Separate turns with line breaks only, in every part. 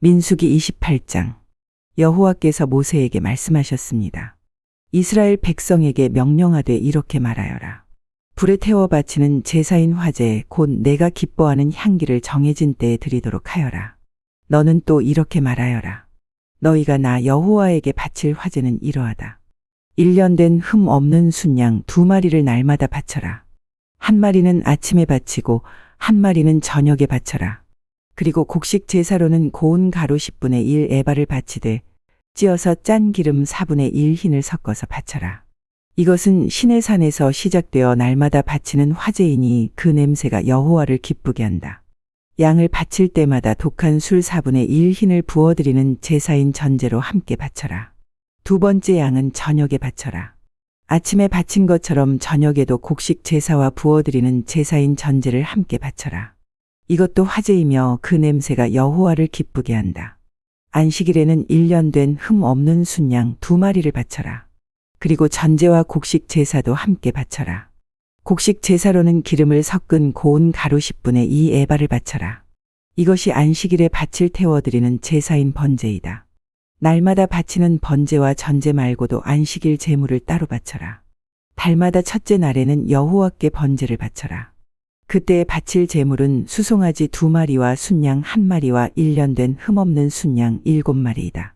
민수기 28장 여호와께서 모세에게 말씀하셨습니다. 이스라엘 백성에게 명령하되 이렇게 말하여라. 불에 태워 바치는 제사인 화제 곧 내가 기뻐하는 향기를 정해진 때에 드리도록 하여라. 너는 또 이렇게 말하여라. 너희가 나 여호와에게 바칠 화제는 이러하다. 1년 된 흠 없는 순양 두 마리를 날마다 바쳐라. 한 마리는 아침에 바치고 한 마리는 저녁에 바쳐라. 그리고 곡식 제사로는 고운 가루 10분의 1 에바를 바치되 찌어서 짠 기름 4분의 1 흰을 섞어서 바쳐라. 이것은 신의 산에서 시작되어 날마다 바치는 화제이니 그 냄새가 여호와를 기쁘게 한다. 양을 바칠 때마다 독한 술 4분의 1 흰을 부어드리는 제사인 전제로 함께 바쳐라. 두 번째 양은 저녁에 바쳐라. 아침에 바친 것처럼 저녁에도 곡식 제사와 부어드리는 제사인 전제를 함께 바쳐라. 이것도 화제이며 그 냄새가 여호와를 기쁘게 한다. 안식일에는 1년 된 흠 없는 순양 두 마리를 바쳐라. 그리고 전제와 곡식 제사도 함께 바쳐라. 곡식 제사로는 기름을 섞은 고운 가루 10분의 2 에바를 바쳐라. 이것이 안식일에 밭을 태워드리는 제사인 번제이다. 날마다 바치는 번제와 전제 말고도 안식일 제물을 따로 바쳐라. 달마다 첫째 날에는 여호와께 번제를 바쳐라. 그때 바칠 제물은 수송아지 두 마리와 순양 한 마리와 1년 된 흠없는 순양 일곱 마리이다.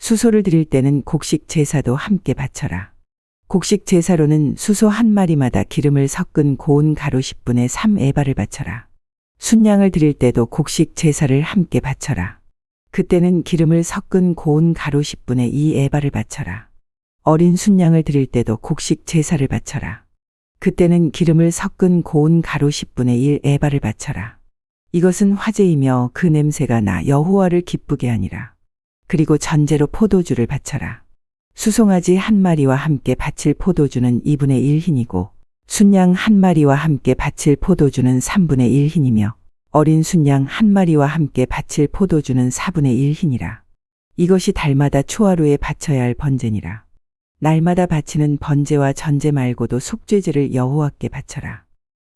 수소를 드릴 때는 곡식 제사도 함께 바쳐라. 곡식 제사로는 수소 한 마리마다 기름을 섞은 고운 가루 10분의 3 에바를 바쳐라. 순양을 드릴 때도 곡식 제사를 함께 바쳐라. 그때는 기름을 섞은 고운 가루 10분의 2 에바를 바쳐라. 어린 순양을 드릴 때도 곡식 제사를 바쳐라. 그때는 기름을 섞은 고운 가루 10분의 1 에바를 바쳐라. 이것은 화제이며 그 냄새가 나 여호와를 기쁘게 하니라. 그리고 전제로 포도주를 바쳐라. 수송아지 한 마리와 함께 바칠 포도주는 2분의 1 흰이고 순양 한 마리와 함께 바칠 포도주는 3분의 1 흰이며 어린 순양 한 마리와 함께 바칠 포도주는 4분의 1 흰이라. 이것이 달마다 초하루에 바쳐야 할 번제니라. 날마다 바치는 번제와 전제 말고도 속죄제를 여호와께 바쳐라.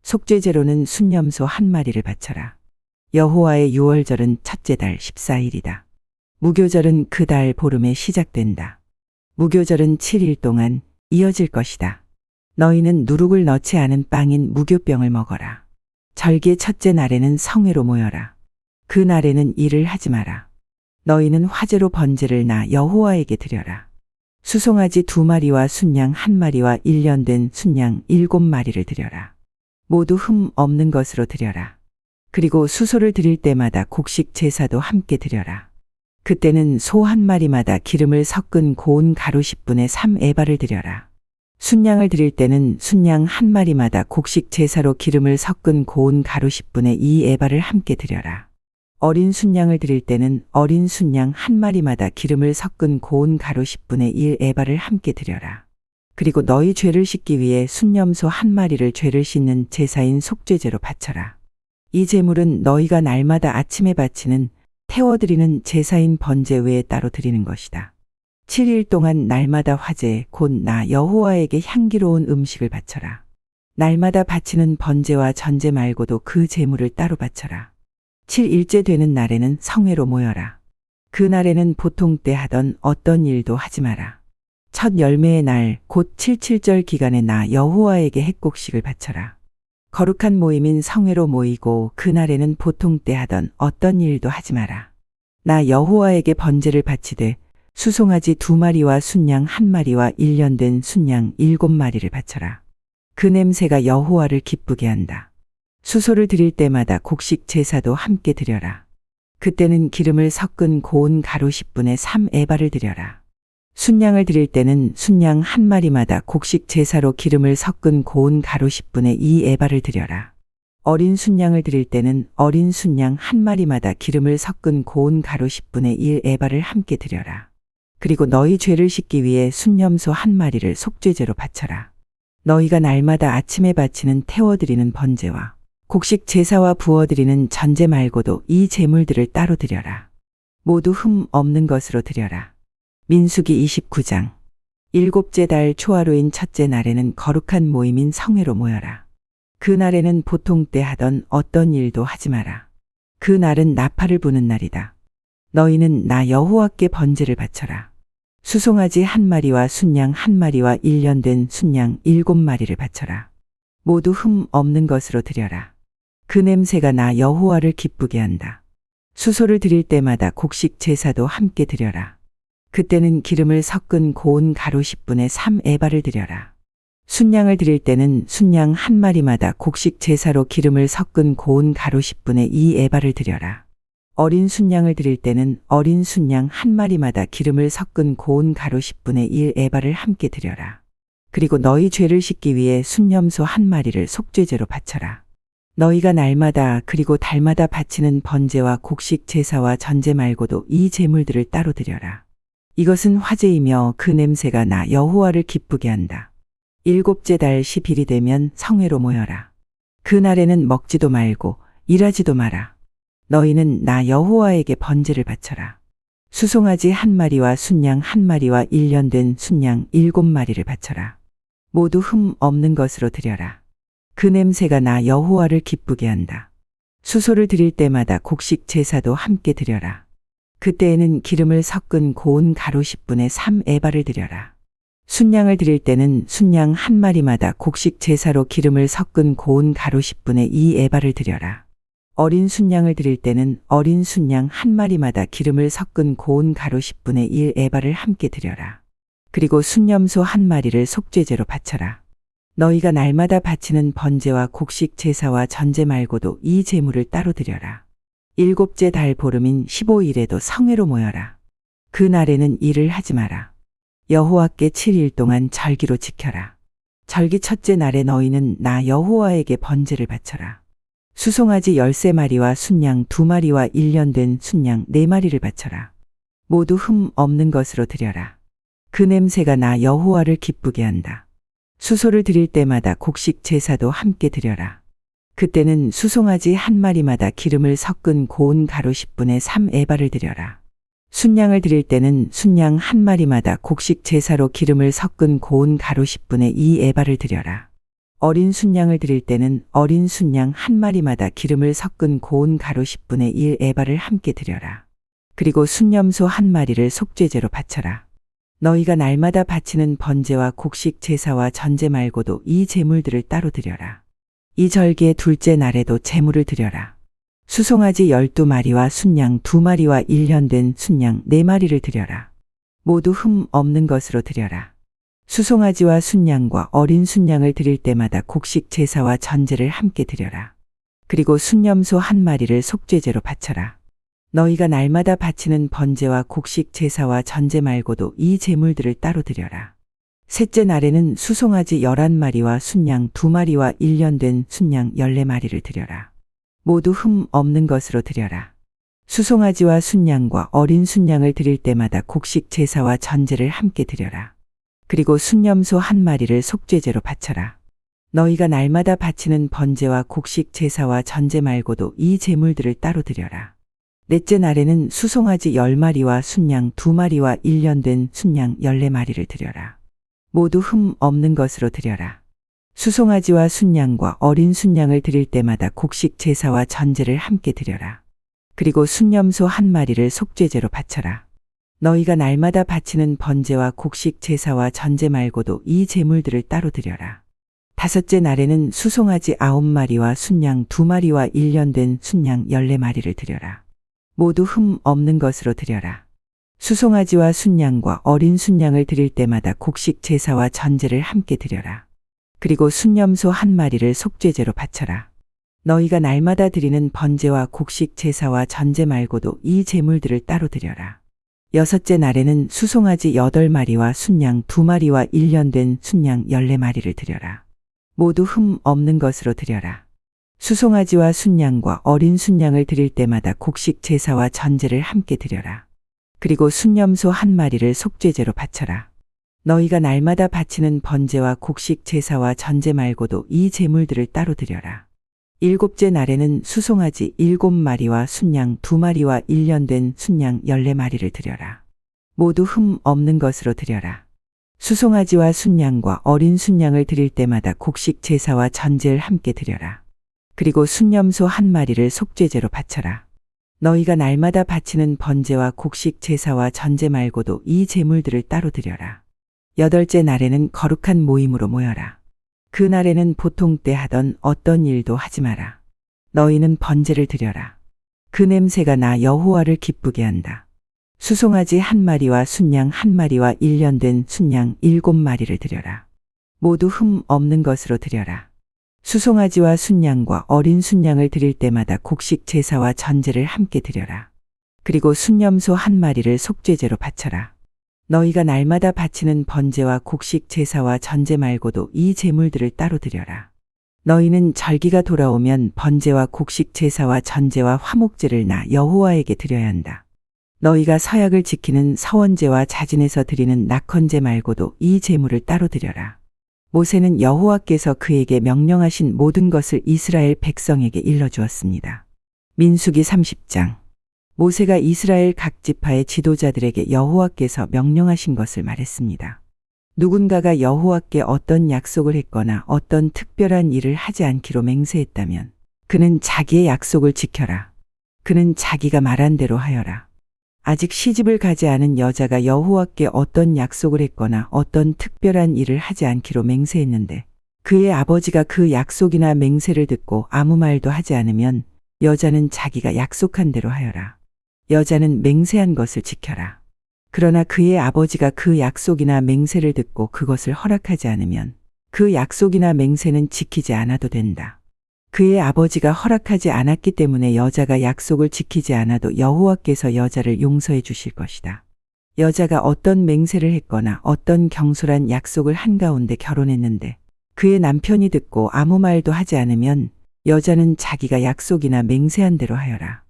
속죄제로는 순염소 한 마리를 바쳐라. 여호와의 유월절은 첫째 달 14일이다. 무교절은 그 달 보름에 시작된다. 무교절은 7일 동안 이어질 것이다. 너희는 누룩을 넣지 않은 빵인 무교병을 먹어라. 절기 첫째 날에는 성회로 모여라. 그 날에는 일을 하지 마라. 너희는 화제로 번제를 나 여호와에게 드려라. 수송아지 두 마리와 순양 한 마리와 1년 된 순양 일곱 마리를 드려라. 모두 흠 없는 것으로 드려라. 그리고 수소를 드릴 때마다 곡식 제사도 함께 드려라. 그때는 소 한 마리마다 기름을 섞은 고운 가루 10분의 3 에바를 드려라. 순양을 드릴 때는 순양 한 마리마다 곡식 제사로 기름을 섞은 고운 가루 10분의 2 에바를 함께 드려라. 어린 순양을 드릴 때는 어린 순양 한 마리마다 기름을 섞은 고운 가루 10분의 1 에바를 함께 드려라. 그리고 너희 죄를 씻기 위해 순염소 한 마리를 죄를 씻는 제사인 속죄제로 바쳐라. 이 제물은 너희가 날마다 아침에 바치는 태워드리는 제사인 번제 외에 따로 드리는 것이다. 7일 동안 날마다 화제 곧 나 여호와에게 향기로운 음식을 바쳐라. 날마다 바치는 번제와 전제 말고도 그 제물을 따로 바쳐라. 7일째 되는 날에는 성회로 모여라. 그 날에는 보통 때 하던 어떤 일도 하지 마라. 첫 열매의 날, 곧 77절 기간에 나 여호와에게 핵곡식을 바쳐라. 거룩한 모임인 성회로 모이고 그 날에는 보통 때 하던 어떤 일도 하지 마라. 나 여호와에게 번제를 바치되 수송아지 두 마리와 순양 한 마리와 1년 된 순양 일곱 마리를 바쳐라. 그 냄새가 여호와를 기쁘게 한다. 수소를 드릴 때마다 곡식 제사도 함께 드려라. 그때는 기름을 섞은 고운 가루 10분의 3 에바를 드려라. 순양을 드릴 때는 순양 한 마리마다 곡식 제사로 기름을 섞은 고운 가루 10분의 2 에바를 드려라. 어린 순양을 드릴 때는 어린 순양 한 마리마다 기름을 섞은 고운 가루 10분의 1 에바를 함께 드려라. 그리고 너희 죄를 씻기 위해 순염소 한 마리를 속죄제로 바쳐라. 너희가 날마다 아침에 바치는 태워드리는 번제와 곡식 제사와 부어드리는 전제 말고도 이 제물들을 따로 드려라. 모두 흠 없는 것으로 드려라. 민수기 29장. 일곱째 달 초하루인 첫째 날에는 거룩한 모임인 성회로 모여라. 그 날에는 보통 때 하던 어떤 일도 하지 마라. 그 날은 나팔을 부는 날이다. 너희는 나 여호와께 번제를 바쳐라. 수송아지 한 마리와 순양 한 마리와 일년된 순양 일곱 마리를 바쳐라. 모두 흠 없는 것으로 드려라. 그 냄새가 나 여호와를 기쁘게 한다. 수소를 드릴 때마다 곡식 제사도 함께 드려라. 그때는 기름을 섞은 고운 가루 10분의 3 에바를 드려라. 순양을 드릴 때는 순양 한 마리마다 곡식 제사로 기름을 섞은 고운 가루 10분의 2 에바를 드려라. 어린 순양을 드릴 때는 어린 순양 한 마리마다 기름을 섞은 고운 가루 10분의 1 에바를 함께 드려라. 그리고 너희 죄를 씻기 위해 순념소 한 마리를 속죄제로 바쳐라. 너희가 날마다 그리고 달마다 바치는 번제와 곡식 제사와 전제 말고도 이 제물들을 따로 드려라. 이것은 화제이며 그 냄새가 나 여호와를 기쁘게 한다. 일곱째 달 10일이 되면 성회로 모여라. 그 날에는 먹지도 말고 일하지도 마라. 너희는 나 여호와에게 번제를 바쳐라. 수송아지 한 마리와 순양 한 마리와 일년된 순양 일곱 마리를 바쳐라. 모두 흠 없는 것으로 드려라. 그 냄새가 나 여호와를 기쁘게 한다. 수소를 드릴 때마다 곡식 제사도 함께 드려라. 그때에는 기름을 섞은 고운 가루 10분의 3 에바를 드려라. 순양을 드릴 때는 순양 한 마리마다 곡식 제사로 기름을 섞은 고운 가루 10분의 2 에바를 드려라. 어린 순양을 드릴 때는 어린 순양 한 마리마다 기름을 섞은 고운 가루 10분의 1 에바를 함께 드려라. 그리고 순념소 한 마리를 속죄제로 바쳐라. 너희가 날마다 바치는 번제와 곡식 제사와 전제 말고도 이 제물을 따로 드려라. 일곱째 달 보름인 15일에도 성회로 모여라. 그 날에는 일을 하지 마라. 여호와께 7일 동안 절기로 지켜라. 절기 첫째 날에 너희는 나 여호와에게 번제를 바쳐라. 수송아지 13마리와 순양 2마리와 1년 된 순양 4마리를 바쳐라. 모두 흠 없는 것으로 드려라. 그 냄새가 나 여호와를 기쁘게 한다. 수소를 드릴 때마다 곡식 제사도 함께 드려라. 그때는 수송아지 한 마리마다 기름을 섞은 고운 가루 10분의 3 에바를 드려라. 순양을 드릴 때는 순양 한 마리마다 곡식 제사로 기름을 섞은 고운 가루 10분의 2 에바를 드려라. 어린 순양을 드릴 때는 어린 순양 한 마리마다 기름을 섞은 고운 가루 10분의 1 에바를 함께 드려라. 그리고 순념소 한 마리를 속죄제로 바쳐라. 너희가 날마다 바치는 번제와 곡식 제사와 전제 말고도 이 제물들을 따로 드려라. 이 절기의 둘째 날에도 제물을 드려라. 수송아지 열두 마리와 순양 두 마리와 일년된 순양 네 마리를 드려라. 모두 흠 없는 것으로 드려라. 수송아지와 순양과 어린 순양을 드릴 때마다 곡식 제사와 전제를 함께 드려라. 그리고 순념소 한 마리를 속죄제로 바쳐라. 너희가 날마다 바치는 번제와 곡식 제사와 전제 말고도 이 제물들을 따로 드려라. 셋째 날에는 수송아지 열한 마리와 순양 두 마리와 일년된 순양 열네 마리를 드려라. 모두 흠 없는 것으로 드려라. 수송아지와 순양과 어린 순양을 드릴 때마다 곡식 제사와 전제를 함께 드려라. 그리고 순념소 한 마리를 속죄제로 바쳐라. 너희가 날마다 바치는 번제와 곡식 제사와 전제 말고도 이 제물들을 따로 드려라. 넷째 날에는 수송아지 열 마리와 순양 두 마리와 일년된 순양 열네 마리를 드려라. 모두 흠 없는 것으로 드려라. 수송아지와 순양과 어린 순양을 드릴 때마다 곡식 제사와 전제를 함께 드려라. 그리고 순념소 한 마리를 속죄제로 바쳐라. 너희가 날마다 바치는 번제와 곡식 제사와 전제 말고도 이 제물들을 따로 드려라. 다섯째 날에는 수송아지 아홉 마리와 순양 두 마리와 일년된 순양 열네 마리를 드려라. 모두 흠 없는 것으로 드려라. 수송아지와 순양과 어린 순양을 드릴 때마다 곡식 제사와 전제를 함께 드려라. 그리고 순념소 한 마리를 속죄제로 바쳐라. 너희가 날마다 드리는 번제와 곡식 제사와 전제 말고도 이 제물들을 따로 드려라. 여섯째 날에는 수송아지 여덟 마리와 순양 두 마리와 일년된 순양 열네 마리를 드려라. 모두 흠 없는 것으로 드려라. 수송아지와 순양과 어린 순양을 드릴 때마다 곡식 제사와 전제를 함께 드려라. 그리고 순념소 한 마리를 속죄제로 바쳐라. 너희가 날마다 바치는 번제와 곡식 제사와 전제 말고도 이 제물들을 따로 드려라. 일곱째 날에는 수송아지 일곱 마리와 순양 두 마리와 일년된 순양 열네 마리를 드려라. 모두 흠 없는 것으로 드려라. 수송아지와 순양과 어린 순양을 드릴 때마다 곡식 제사와 전제를 함께 드려라. 그리고 순념소 한 마리를 속죄제로 바쳐라. 너희가 날마다 바치는 번제와 곡식 제사와 전제 말고도 이 제물들을 따로 드려라. 여덟째 날에는 거룩한 모임으로 모여라. 그 날에는 보통 때 하던 어떤 일도 하지 마라. 너희는 번제를 드려라. 그 냄새가 나 여호와를 기쁘게 한다. 수송아지 한 마리와 순양 한 마리와 일년된 순양 일곱 마리를 드려라. 모두 흠 없는 것으로 드려라. 수송아지와 순양과 어린 순양을 드릴 때마다 곡식 제사와 전제를 함께 드려라. 그리고 순염소 한 마리를 속죄제로 바쳐라. 너희가 날마다 바치는 번제와 곡식 제사와 전제 말고도 이 제물들을 따로 드려라. 너희는 절기가 돌아오면 번제와 곡식 제사와 전제와 화목제를 나 여호와에게 드려야 한다. 너희가 서약을 지키는 서원제와 자진해서 드리는 낙헌제 말고도 이 제물을 따로 드려라. 모세는 여호와께서 그에게 명령하신 모든 것을 이스라엘 백성에게 일러주었습니다. 민수기 30장 모세가 이스라엘 각 지파의 지도자들에게 여호와께서 명령하신 것을 말했습니다. 누군가가 여호와께 어떤 약속을 했거나 어떤 특별한 일을 하지 않기로 맹세했다면 그는 자기의 약속을 지켜라. 그는 자기가 말한 대로 하여라. 아직 시집을 가지 않은 여자가 여호와께 어떤 약속을 했거나 어떤 특별한 일을 하지 않기로 맹세했는데 그의 아버지가 그 약속이나 맹세를 듣고 아무 말도 하지 않으면 여자는 자기가 약속한 대로 하여라. 여자는 맹세한 것을 지켜라. 그러나 그의 아버지가 그 약속이나 맹세를 듣고 그것을 허락하지 않으면 그 약속이나 맹세는 지키지 않아도 된다. 그의 아버지가 허락하지 않았기 때문에 여자가 약속을 지키지 않아도 여호와께서 여자를 용서해 주실 것이다. 여자가 어떤 맹세를 했거나 어떤 경솔한 약속을 한가운데 결혼했는데 그의 남편이 듣고 아무 말도 하지 않으면 여자는 자기가 약속이나 맹세한 대로 하여라.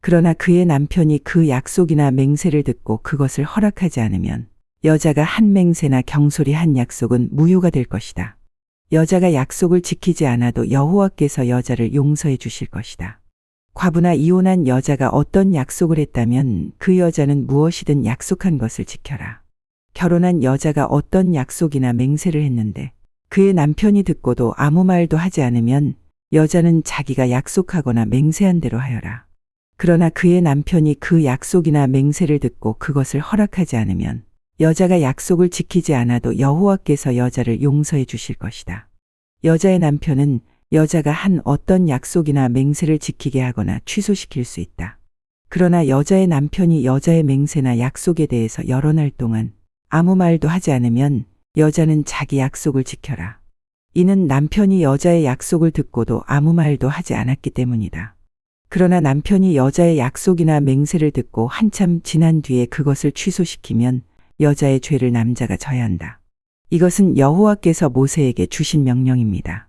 그러나 그의 남편이 그 약속이나 맹세를 듣고 그것을 허락하지 않으면 여자가 한 맹세나 경솔이 한 약속은 무효가 될 것이다. 여자가 약속을 지키지 않아도 여호와께서 여자를 용서해 주실 것이다. 과부나 이혼한 여자가 어떤 약속을 했다면 그 여자는 무엇이든 약속한 것을 지켜라. 결혼한 여자가 어떤 약속이나 맹세를 했는데 그의 남편이 듣고도 아무 말도 하지 않으면 여자는 자기가 약속하거나 맹세한 대로 하여라. 그러나 그의 남편이 그 약속이나 맹세를 듣고 그것을 허락하지 않으면 여자가 약속을 지키지 않아도 여호와께서 여자를 용서해 주실 것이다. 여자의 남편은 여자가 한 어떤 약속이나 맹세를 지키게 하거나 취소시킬 수 있다. 그러나 여자의 남편이 여자의 맹세나 약속에 대해서 여러 날 동안 아무 말도 하지 않으면 여자는 자기 약속을 지켜라. 이는 남편이 여자의 약속을 듣고도 아무 말도 하지 않았기 때문이다. 그러나 남편이 여자의 약속이나 맹세를 듣고 한참 지난 뒤에 그것을 취소시키면 여자의 죄를 남자가 져야 한다. 이것은 여호와께서 모세에게 주신 명령입니다.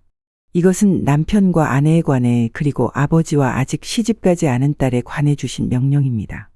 이것은 남편과 아내에 관해 그리고 아버지와 아직 시집가지 않은 딸에 관해 주신 명령입니다.